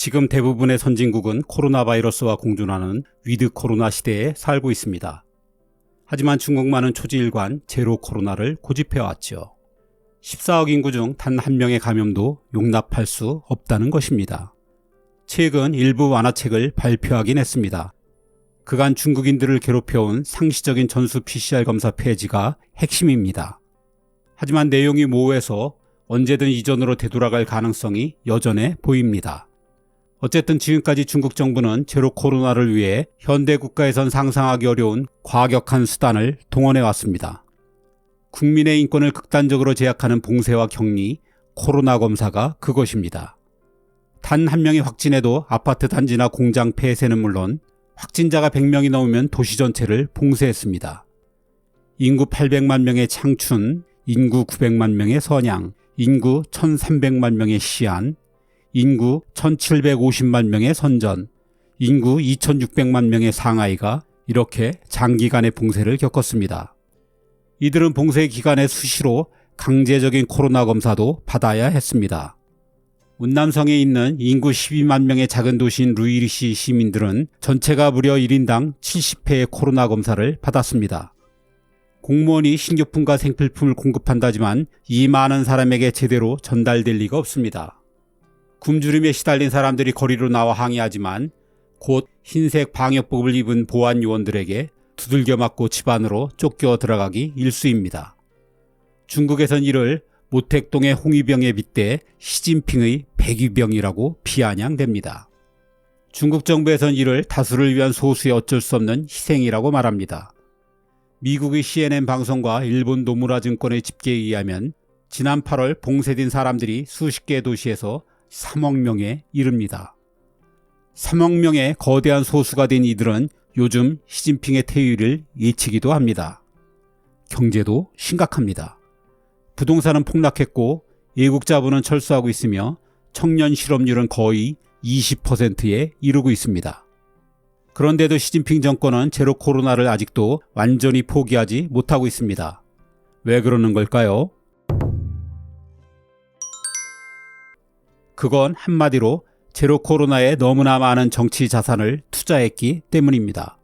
지금 대부분의 선진국은 코로나 바이러스와 공존하는 위드 코로나 시대에 살고 있습니다. 하지만 중국만은 초지일관 제로 코로나를 고집해왔죠. 14억 인구 중 단 한 명의 감염도 용납할 수 없다는 것입니다. 최근 일부 완화책을 발표하긴 했습니다. 그간 중국인들을 괴롭혀온 상시적인 전수 PCR 검사 폐지가 핵심입니다. 하지만 내용이 모호해서 언제든 이전으로 되돌아갈 가능성이 여전해 보입니다. 어쨌든 지금까지 중국 정부는 제로 코로나를 위해 현대 국가에선 상상하기 어려운 과격한 수단을 동원해 왔습니다. 국민의 인권을 극단적으로 제약하는 봉쇄와 격리, 코로나 검사가 그것입니다. 단 한 명이 확진해도 아파트 단지나 공장 폐쇄는 물론 확진자가 100명이 넘으면 도시 전체를 봉쇄했습니다. 인구 800만 명의 창춘, 인구 900만 명의 선양, 인구 1300만 명의 시안, 인구 1750만 명의 선전, 인구 2600만 명의 상하이가 이렇게 장기간의 봉쇄를 겪었습니다. 이들은 봉쇄 기간에 수시로 강제적인 코로나 검사도 받아야 했습니다. 운남성에 있는 인구 12만 명의 작은 도시인 루이리시 시민들은 전체가 무려 1인당 70회의 코로나 검사를 받았습니다. 공무원이 신규품과 생필품을 공급한다지만 이 많은 사람에게 제대로 전달될 리가 없습니다. 굶주림에 시달린 사람들이 거리로 나와 항의하지만 곧 흰색 방역복을 입은 보안 요원들에게 두들겨 맞고 집 안으로 쫓겨 들어가기 일쑤입니다. 중국에선 이를 모택동의 홍위병에 빗대 시진핑의 백위병이라고 비아냥됩니다. 중국 정부에선 이를 다수를 위한 소수의 어쩔 수 없는 희생이라고 말합니다. 미국의 CNN 방송과 일본 노무라 증권의 집계에 의하면 지난 8월 봉쇄된 사람들이 수십 개의 도시에서 3억 명에 이릅니다. 3억 명의 거대한 소수가 된 이들은 요즘 시진핑의 퇴위를 예치기도 합니다. 경제도 심각합니다. 부동산은 폭락했고 예국자본은 철수하고 있으며 청년 실업률은 거의 20%에 이르고 있습니다. 그런데도 시진핑 정권은 제로 코로나를 아직도 완전히 포기하지 못하고 있습니다. 왜 그러는 걸까요? 그건 한마디로 제로 코로나에 너무나 많은 정치 자산을 투자했기 때문입니다.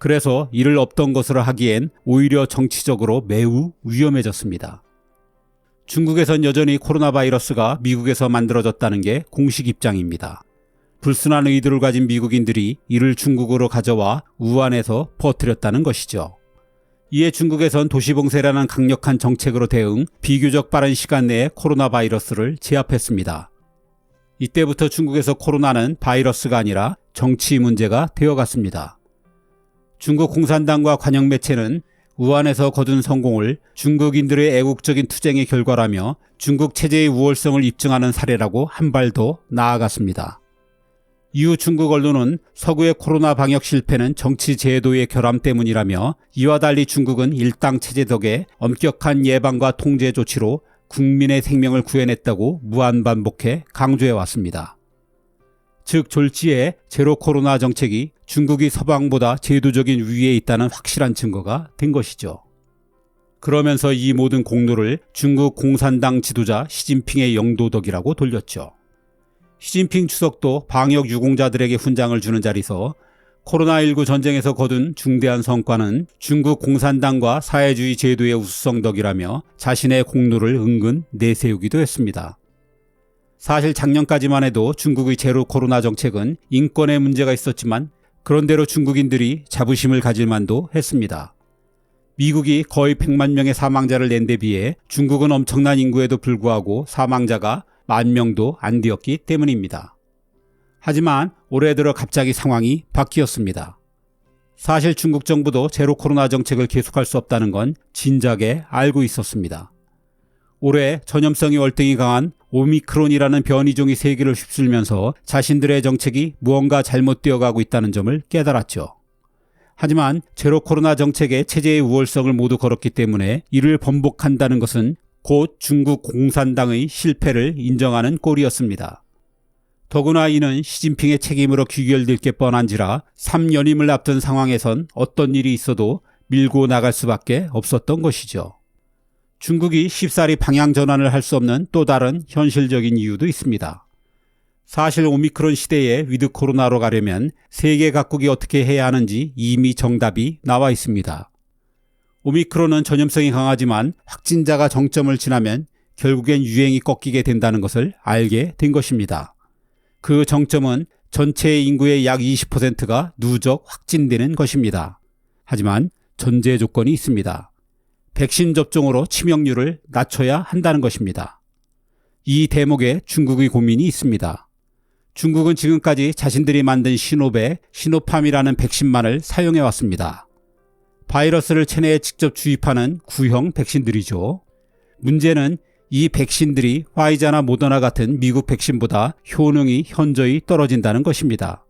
그래서 이를 없던 것으로 하기엔 오히려 정치적으로 매우 위험해졌습니다. 중국에선 여전히 코로나 바이러스가 미국에서 만들어졌다는 게 공식 입장입니다. 불순한 의도를 가진 미국인들이 이를 중국으로 가져와 우한에서 퍼뜨렸다는 것이죠. 이에 중국에선 도시봉쇄라는 강력한 정책으로 대응 비교적 빠른 시간 내에 코로나 바이러스를 제압했습니다. 이때부터 중국에서 코로나는 바이러스가 아니라 정치 문제가 되어갔습니다. 중국 공산당과 관영 매체는 우한에서 거둔 성공을 중국인들의 애국적인 투쟁의 결과라며 중국 체제의 우월성을 입증하는 사례라고 한발더 나아갔습니다. 이후 중국 언론은 서구의 코로나 방역 실패는 정치 제도의 결함 때문이라며 이와 달리 중국은 일당 체제 덕에 엄격한 예방과 통제 조치로 국민의 생명을 구해냈다고 무한반복해 강조해 왔습니다. 즉 졸지에 제로 코로나 정책이 중국이 서방보다 제도적인 위에 있다는 확실한 증거가 된 것이죠. 그러면서 이 모든 공로를 중국 공산당 지도자 시진핑의 영도덕이라고 돌렸죠. 시진핑 추석도 방역 유공자들에게 훈장을 주는 자리서 코로나19 전쟁에서 거둔 중대한 성과는 중국 공산당과 사회주의 제도의 우수성 덕이라며 자신의 공로를 은근 내세우기도 했습니다. 사실 작년까지만 해도 중국의 제로 코로나 정책은 인권에 문제가 있었지만 그런대로 중국인들이 자부심을 가질 만도 했습니다. 미국이 거의 100만 명의 사망자를 낸 데 비해 중국은 엄청난 인구에도 불구하고 사망자가 만 명도 안 되었기 때문입니다. 하지만 올해 들어 갑자기 상황이 바뀌었습니다. 사실 중국 정부도 제로 코로나 정책을 계속할 수 없다는 건 진작에 알고 있었습니다. 올해 전염성이 월등히 강한 오미크론이라는 변이종이 세계를 휩쓸면서 자신들의 정책이 무언가 잘못 되어 가고 있다는 점을 깨달았죠. 하지만 제로 코로나 정책의 체제의 우월성을 모두 걸었기 때문에 이를 번복한다는 것은 곧 중국 공산당의 실패를 인정하는 꼴이었습니다. 더구나 이는 시진핑의 책임으로 귀결될 게 뻔한지라 3연임을 앞둔 상황에선 어떤 일이 있어도 밀고 나갈 수밖에 없었던 것이죠. 중국이 쉽사리 방향 전환을 할 수 없는 또 다른 현실적인 이유도 있습니다. 사실 오미크론 시대에 위드 코로나로 가려면 세계 각국이 어떻게 해야 하는지 이미 정답이 나와 있습니다. 오미크론은 전염성이 강하지만 확진자가 정점을 지나면 결국엔 유행이 꺾이게 된다는 것을 알게 된 것입니다. 그 정점은 전체 인구의 약 20%가 누적 확진되는 것입니다. 하지만 전제 조건이 있습니다. 백신 접종으로 치명률을 낮춰야 한다는 것입니다. 이 대목에 중국의 고민이 있습니다. 중국은 지금까지 자신들이 만든 시노베, 시노팜이라는 백신만을 사용해 왔습니다. 바이러스를 체내에 직접 주입하는 구형 백신들이죠. 문제는 이 백신들이 화이자나 모더나 같은 미국 백신보다 효능이 현저히 떨어진다는 것입니다.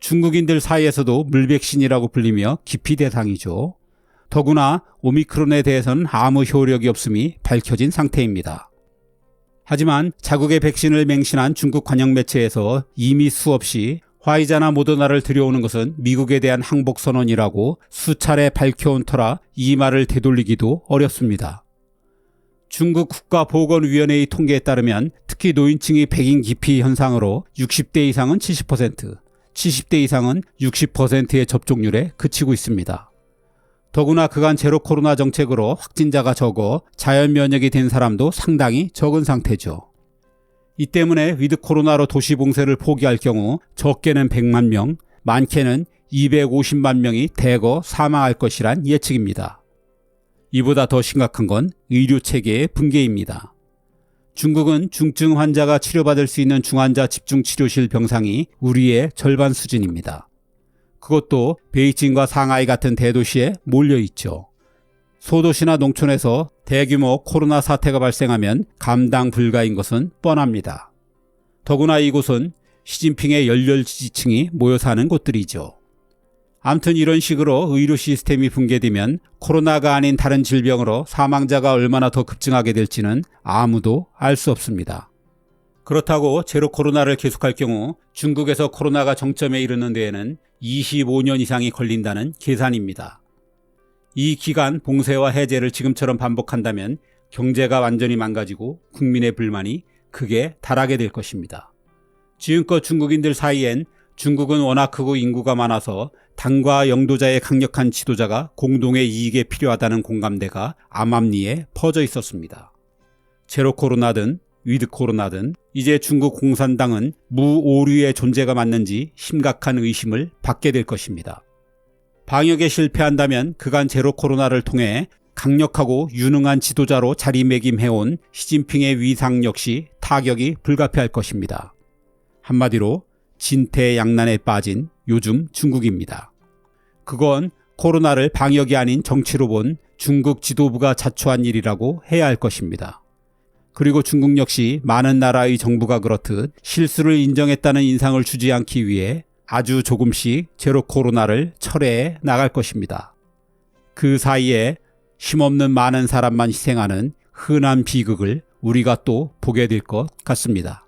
중국인들 사이에서도 물백신이라고 불리며 기피 대상이죠. 더구나 오미크론에 대해서는 아무 효력이 없음이 밝혀진 상태입니다. 하지만 자국의 백신을 맹신한 중국 관영 매체에서 이미 수없이 화이자나 모더나를 들여오는 것은 미국에 대한 항복 선언이라고 수차례 밝혀온 터라 이 말을 되돌리기도 어렵습니다. 중국 국가보건위원회의 통계에 따르면 특히 노인층이 백인 기피 현상으로 60대 이상은 70%, 70대 이상은 60%의 접종률에 그치고 있습니다. 더구나 그간 제로 코로나 정책으로 확진자가 적어 자연 면역이 된 사람도 상당히 적은 상태죠. 이 때문에 위드 코로나로 도시 봉쇄를 포기할 경우 적게는 100만 명, 많게는 250만 명이 대거 사망할 것이란 예측입니다. 이보다 더 심각한 건 의료 체계의 붕괴입니다. 중국은 중증 환자가 치료받을 수 있는 중환자 집중치료실 병상이 우리의 절반 수준입니다. 그것도 베이징과 상하이 같은 대도시에 몰려 있죠. 소도시나 농촌에서 대규모 코로나 사태가 발생하면 감당 불가인 것은 뻔합니다. 더구나 이곳은 시진핑의 열렬 지지층이 모여 사는 곳들이죠. 암튼 이런 식으로 의료 시스템이 붕괴되면 코로나가 아닌 다른 질병으로 사망자가 얼마나 더 급증하게 될지는 아무도 알 수 없습니다. 그렇다고 제로 코로나를 계속할 경우 중국에서 코로나가 정점에 이르는 데에는 25년 이상이 걸린다는 계산입니다. 이 기간 봉쇄와 해제를 지금처럼 반복한다면 경제가 완전히 망가지고 국민의 불만이 크게 달하게 될 것입니다. 지금껏 중국인들 사이엔 중국은 워낙 크고 인구가 많아서 당과 영도자의 강력한 지도자가 공동의 이익에 필요하다는 공감대가 암암리에 퍼져 있었습니다. 제로 코로나든 위드 코로나든 이제 중국 공산당은 무오류의 존재가 맞는지 심각한 의심을 받게 될 것입니다. 방역에 실패한다면 그간 제로 코로나를 통해 강력하고 유능한 지도자로 자리매김해온 시진핑의 위상 역시 타격이 불가피할 것입니다. 한마디로 진퇴양난에 빠진 요즘 중국입니다. 그건 코로나를 방역이 아닌 정치로 본 중국 지도부가 자초한 일이라고 해야 할 것입니다. 그리고 중국 역시 많은 나라의 정부가 그렇듯 실수를 인정했다는 인상을 주지 않기 위해 아주 조금씩 제로 코로나를 철회해 나갈 것입니다. 그 사이에 힘없는 많은 사람만 희생하는 흔한 비극을 우리가 또 보게 될 것 같습니다.